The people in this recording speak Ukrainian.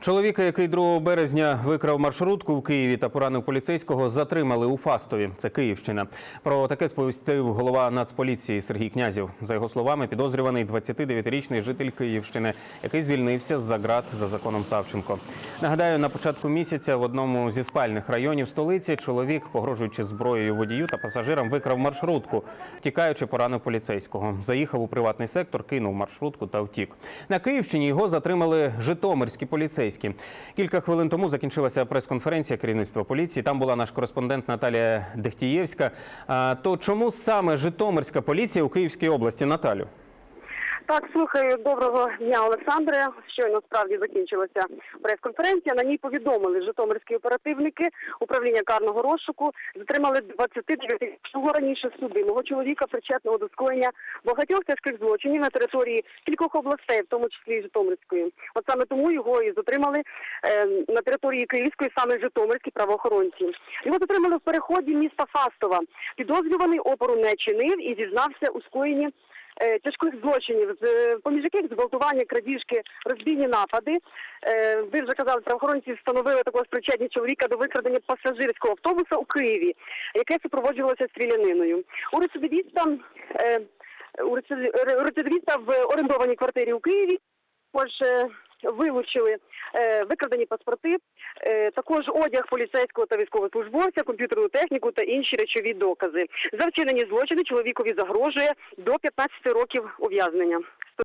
Чоловіка, який 2 березня викрав маршрутку в Києві та поранив поліцейського, затримали у Фастові. Це Київщина. Про таке сповістив голова Нацполіції Сергій Князів. За його словами, підозрюваний 29-річний житель Київщини, який звільнився з-за ґрат за законом Савченко. Нагадаю, на початку місяця в одному зі спальних районів столиці чоловік, погрожуючи зброєю водію та пасажирам, викрав маршрутку, втікаючи, поранив поліцейського. Заїхав у приватний сектор, кинув маршрутку та втік. На Київщині його затримали житомирські поліцейські. Кілька хвилин тому закінчилася прес-конференція керівництва поліції. Там була наш кореспондент Наталія Дехтієвська. То чому саме Житомирська поліція у Київській області, Наталю? Так, слухаю, доброго дня, Олександре. Щойно справді закінчилася прес-конференція. На ній повідомили житомирські оперативники управління карного розшуку. Затримали 29-річного раніше судимого чоловіка, причетного до скоєння багатьох тяжких злочинів на території кількох областей, в тому числі і Житомирської. От саме тому його і затримали е, на території Київської, саме житомирські правоохоронці. Його затримали в переході міста Фастова. Підозрюваний опору не чинив і зізнався у скоєнні тяжких злочинів, з поміж яких зґвалтування, крадіжки, розбійні напади. Е, Ви вже казали, правоохоронці встановили також причетність чоловіка до викрадення пасажирського автобуса у Києві, яке супроводжувалося стріляниною. У рецидивіста, е, у рецидиві- у рецидивіста в орендованій квартирі у Києві також е, вилучили е, викрадені паспорти, е, також одяг поліцейського та військовослужбовця, комп'ютерну техніку та інші речові докази. За вчинені злочини чоловікові загрожує до 15 років ув'язнення.